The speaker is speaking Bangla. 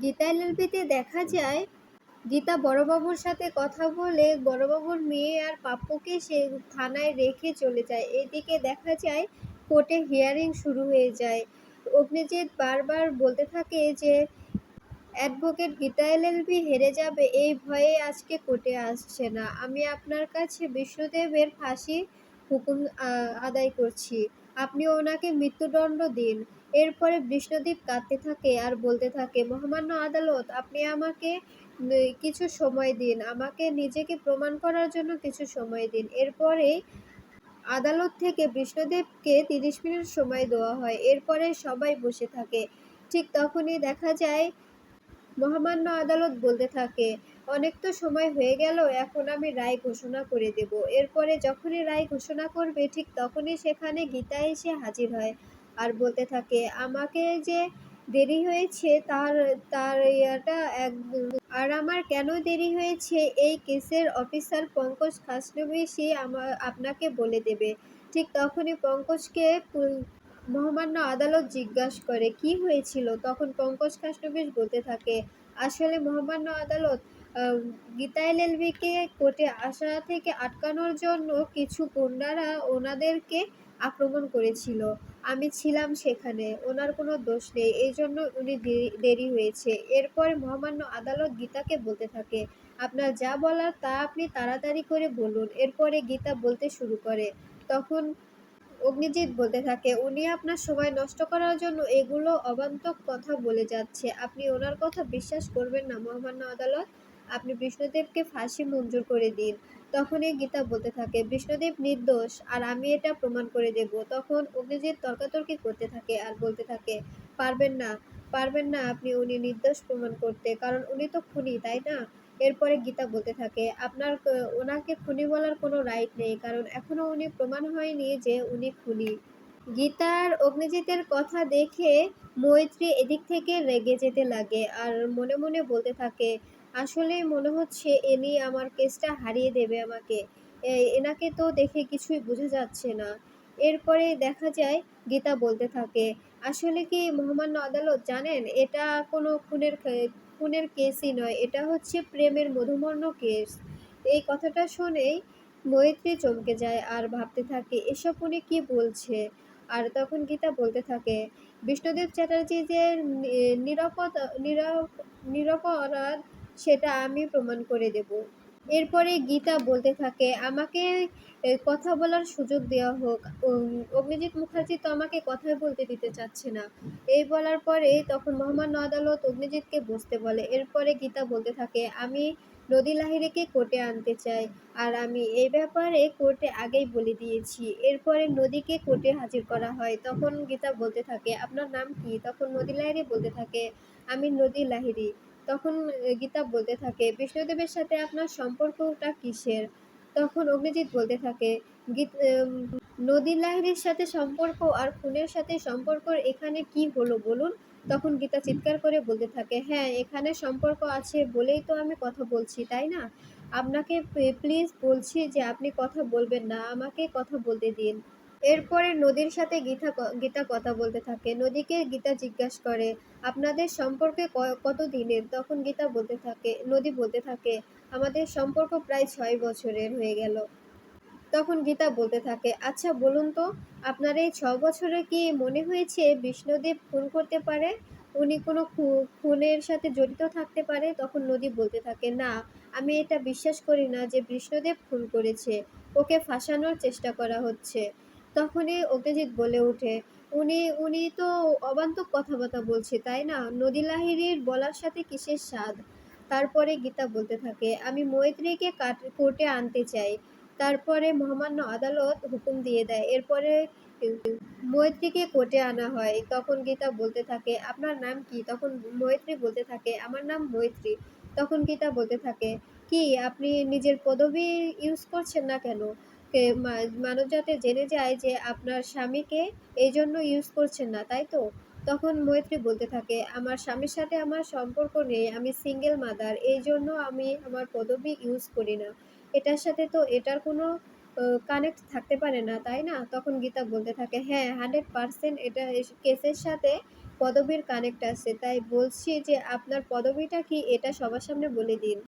গীতা এলএলবিতে দেখা যায়, গীতা বড়বাবুর সাথে কথা বলে বড়বাবুর মেয়ে আর পাপ্পুকে সে থানায় রেখে চলে যায়। এদিকে দেখা যায়, কোর্টে হিয়ারিং শুরু হয়ে যায়। অগ্নিজিৎ বারবার বলতে থাকে যে, অ্যাডভোকেট গীতা এলএলবি হেরে যাবে, এই ভয়ে আজকে কোর্টে আসছে না। আমি আপনার কাছে বিষ্ণুদেবের ফাঁসি হুকুম আদায় করছি। আপনি ওনাকে মৃত্যুদণ্ড দিন। এরপরে বিষ্ণুদীপ কাঁদতে থাকে আর বলতে থাকে, মহামান্য আদালত, আপনি আমাকে কিছু সময় দিন। আমাকে নিজেকে প্রমাণ করার জন্য কিছু সময় দিন। এরপরে আদালত থেকে বিষ্ণুদেবকে তিরিশ মিনিট সময় দেওয়া হয়। এরপরে সবাই বসে থাকে। ঠিক তখনই দেখা যায়, মহামান্য আদালত বলতে থাকে, অনেক তো সময় হয়ে গেল, এখন আমি রায় ঘোষণা করে দেব। এরপরে যখনই রায় ঘোষণা করবে, ঠিক তখনই সেখানে গীতা এসে হাজির হয়। আর বলতে থাকে, আমাকে যে দেরি হয়েছে তার তার ইয়াটা এক আর আমার কেন দেরি হয়েছে? এই কেসের অফিসার পঙ্কজ খাসনবিশি আমার আপনাকে বলে দেবে। ঠিক তখনই পঙ্কজকে মহামান্য আদালত জিজ্ঞাসা করে, কি হয়েছিল? তখন পঙ্কজ খাসনবিশ বলতে থাকে, আসলে মহামান্য আদালত গীতা এলএলবিকে কোর্টে আসা থেকে আটকানোর জন্য কিছু গুন্ডারা ওনাদেরকে আক্রমণ করেছিল। আমি ছিলাম সেখানে, ওনার কোনো দোষ নেই, এই জন্য উনি দেরি হয়েছে। এরপরে মহামান্য আদালত গীতাকে বলতে থাকে, আপনার যা বলার তা আপনি তাড়াতাড়ি করে বলুন। এরপরে গীতা বলতে শুরু করে। তখন অগ্নিজিৎ বলতে থাকে, উনি আপনার সময় নষ্ট করার জন্য এগুলো অবান্তক কথা বলে যাচ্ছে। আপনি ওনার কথা বিশ্বাস করবেন না মহামান্য আদালত। আপনি বিষ্ণুদেবকে ফাঁসি মঞ্জুর করে দিন। তখনই গীতা বলতে থাকে, বিষ্ণুদেব নির্দোষ, আর আমি এটা প্রমাণ করে দেব। তখন অগ্নিজিৎ তর্কাতর্কি করতে থাকে আর বলতে থাকে, পারবেন না পারবেন না আপনি উনি নির্দোষ প্রমাণ করতে, কারণ উনি তো খুনি, তাই না? এরপরে গীতা বলতে থাকে, আপনার, ওনাকে খুনি বলার কোনো রাইট নেই, কারণ এখনও উনি প্রমাণ হয়নি যে উনি খুনি। গীতার অগ্নিজিতের কথা দেখে মৈত্রী এদিক থেকে রেগে যেতে লাগে আর মনে মনে বলতে থাকে আসলে মনে হচ্ছে এনি আমার কেসটা হারিয়ে দেবে আমাকে। এনাকে তো দেখে কিছুই বোঝা যাচ্ছে না। এরপরে দেখা যায় গীতা বলতে থাকে, আসলে কি মহামান্য আদালত জানেন? এটা কোনো খুনের খুনের কেসই নয়, এটা হচ্ছে প্রেমের মধুমর্ণ কেস। এই কথাটা শুনেই মৈত্রী চমকে যায় আর ভাবতে থাকে, এসব উনি কি বলছে? আর তখন গীতা বলতে থাকে, বিষ্ণুদেব চ্যাটার্জি যে নিরাপদ নিরা- নিরপরাধ সেটা আমি প্রমাণ করে দেব। এরপরে গীতা বলতে থাকে, আমাকে কথা বলার সুযোগ দেওয়া হোক। অগ্নিজিৎ মুখার্জি তো আমাকে কথাই বলতে দিতে চাচ্ছে না। এই বলার পরে তখন মহামান্য আদালত অগ্নিজিৎকে বসতে বলে। এরপরে গীতা বলতে থাকে, আমি নদী লাহিড়িকে কোর্টে আনতে চাই, আর আমি এই ব্যাপারে কোর্টে আগেই বলে দিয়েছি। এরপরে নদীকে কোর্টে হাজির করা হয়। তখন গীতা বলতে থাকে, আপনার নাম কি? তখন নদী লাহিড়ি বলতে থাকে, আমি নদী লাহিড়ি। তখন গীতা বলতে থাকে, বিষ্ণুদেবের সাথে আপনার সম্পর্কটা কিসের? তখন অগ্নিজিৎ বলতে থাকে, গীত নদী লাহিড়ির সাথে সম্পর্ক আর খুনের সাথে সম্পর্ক এখানে কি হলো বলুন? তখন গীতা চিৎকার করে বলতে থাকে হ্যাঁ এখানে সম্পর্ক আছে বলেই তো আমি কথা বলছি, তাই না? আপনাকে প্লিজ বলছি যে আপনি কথা বলবেন না, আমাকে কথা বলতে দিন। এরপরে নদীর সাথে গীতা গীতা কথা বলতে থাকে। নদীকে গীতা জিজ্ঞাসা করে, আপনাদের সম্পর্কে কত দিনের তখন গীতা বলতে থাকে, নদী বলতে থাকে, আমাদের সম্পর্ক প্রায় ছয় বছরের হয়ে গেল। তখন গীতা বলতে থাকে আচ্ছা বলুন তো, আপনার এই ছ বছরে কি মনে হয়েছে বিষ্ণুদেব খুন করতে পারে? উনি কোনো খুনের সাথে জড়িত থাকতে পারে? তখন নদী বলতে থাকে, না, আমি এটা বিশ্বাস করি না যে বিষ্ণুদেব খুন করেছে। ওকে ফাঁসানোর চেষ্টা করা হচ্ছে। তখনই অগ্নিজিৎ বলে ওঠে। উনি উনি তো অবান্তক কথাবার্তা বলছে, তাই না? নদী লাহিড়ির বলার সাথে কিসের স্বাদ? তারপরে গীতা বলতে থাকে, আমি মৈত্রীকে কোর্টে আনতে চাই। তারপরে মহামান্য আদালত হুকুম দিয়ে দেয়। এরপরে মৈত্রীকে কোর্টে আনা হয়। তখন গীতা বলতে থাকে, আপনার নাম কি? তখন মৈত্রী বলতে থাকে, আমার নাম মৈত্রী। তখন গীতা বলতে থাকে, কি, আপনি নিজের পদবি ইউজ করছেন না কেন? কে- মা- মানব যাতে জেনে যায় যে আপনার স্বামীকে এই জন্য ইউজ করছেন না, তাই তো? তখন মৈত্রী বলতে থাকে, আমার স্বামীর সাথে আমার সম্পর্ক নেই, আমি সিঙ্গেল মাদার এই জন্য আমি আমার পদবি ইউজ করি না। এটার সাথে তো এটার কোনো কানেক্ট থাকতে পারে না, তাই না? তখন গীতা বলতে থাকে হ্যাঁ হান্ড্রেড পার্সেন্ট এটা কেসের সাথে পদবীর কানেক্ট আছে। তাই বলছি যে আপনার পদবিটা কি এটা সবার সামনে বলে দিন।